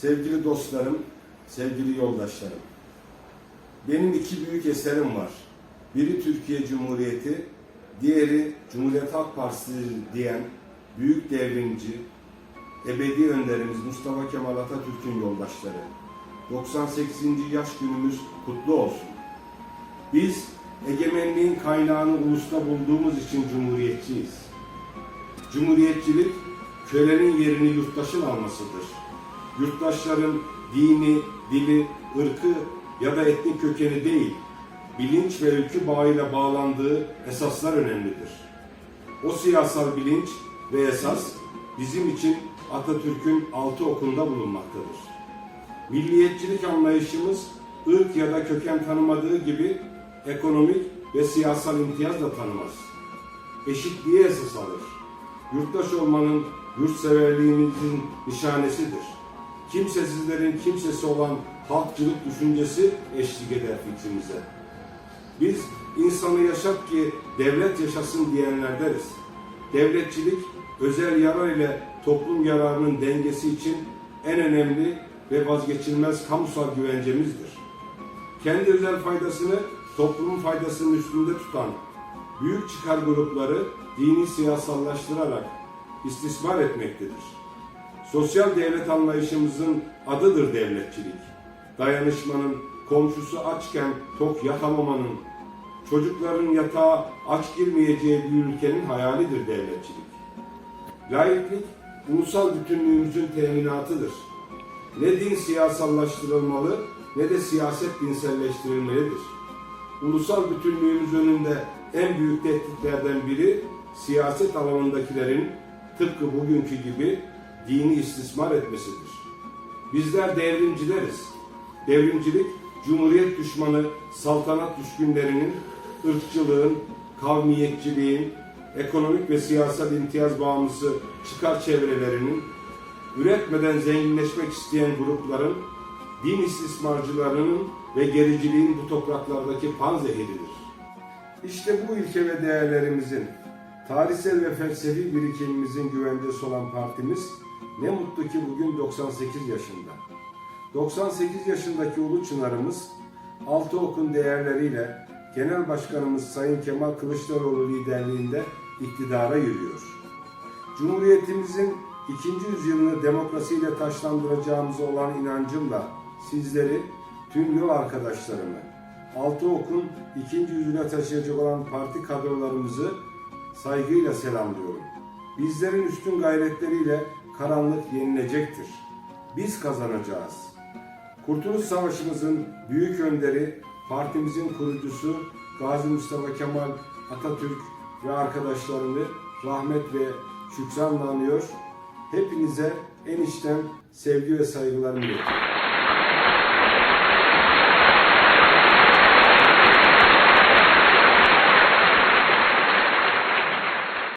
Sevgili dostlarım, sevgili yoldaşlarım. Benim iki büyük eserim var. Biri Türkiye Cumhuriyeti, diğeri Cumhuriyet Halk Partisi diyen büyük devrimci, ebedi önderimiz Mustafa Kemal Atatürk'ün yoldaşları. 98. yaş günümüz kutlu olsun. Biz egemenliğin kaynağını ulusta bulduğumuz için cumhuriyetçiyiz. Cumhuriyetçilik kölenin yerini yurttaşın almasıdır. Yurttaşların dini, dili, ırkı ya da etnik kökeni değil, bilinç ve ülkü bağıyla bağlandığı esaslar önemlidir. O siyasal bilinç ve esas bizim için Atatürk'ün altı okunda bulunmaktadır. Milliyetçilik anlayışımız ırk ya da köken tanımadığı gibi ekonomik ve siyasal imtiyaz da tanımaz. Eşitliğe esas alır. Yurttaş olmanın yurtseverliğimizin nişanesidir. Kimsesizlerin kimsesi olan halkçılık düşüncesi eşlik eder fikrimize. Biz insanı yaşat ki devlet yaşasın diyenlerdeniz. Devletçilik özel yarar ile toplum yararının dengesi için en önemli ve vazgeçilmez kamusal güvencemizdir. Kendi özel faydasını toplumun faydasının üstünde tutan büyük çıkar grupları dini siyasallaştırarak istismar etmektedir. Sosyal devlet anlayışımızın adıdır devletçilik. Dayanışmanın, komşusu açken tok yakamamanın, çocukların yatağa aç girmeyeceği bir ülkenin hayalidir devletçilik. Laiklik, ulusal bütünlüğümüzün teminatıdır. Ne din siyasallaştırılmalı ne de siyaset dinselleştirilmelidir. Ulusal bütünlüğümüz önünde en büyük tehditlerden biri siyaset alanındakilerin tıpkı bugünkü gibi dini istismar etmesidir. Bizler devrimcileriz. Devrimcilik, cumhuriyet düşmanı saltanat düşkünlerinin, ırkçılığın, kavmiyetçiliğin, ekonomik ve siyasal imtiyaz bağımlısı çıkar çevrelerinin, üretmeden zenginleşmek isteyen grupların, din istismarcılarının ve gericiliğin bu topraklardaki panzehiridir. İşte bu ilke ve değerlerimizin, tarihsel ve felsefi birikimimizin güvencesi olan partimiz ne mutlu ki bugün 98 yaşında. 98 yaşındaki Ulu Çınarımız altı okun değerleriyle Genel Başkanımız Sayın Kemal Kılıçdaroğlu liderliğinde iktidara yürüyor. Cumhuriyetimizin ikinci yüzyılını demokrasiyle taşlandıracağımıza olan inancımla sizleri, tüm yol arkadaşlarımı, altı okun ikinci yüzyıla taşıyacak olan parti kadrolarımızı saygıyla selamlıyorum. Bizlerin üstün gayretleriyle karanlık yenilecektir. Biz kazanacağız. Kurtuluş Savaşımızın büyük önderi, partimizin kurucusu Gazi Mustafa Kemal Atatürk ve arkadaşlarını rahmet ve şükranla anıyor. Hepinize en içten sevgi ve saygılarımı iletiyorum.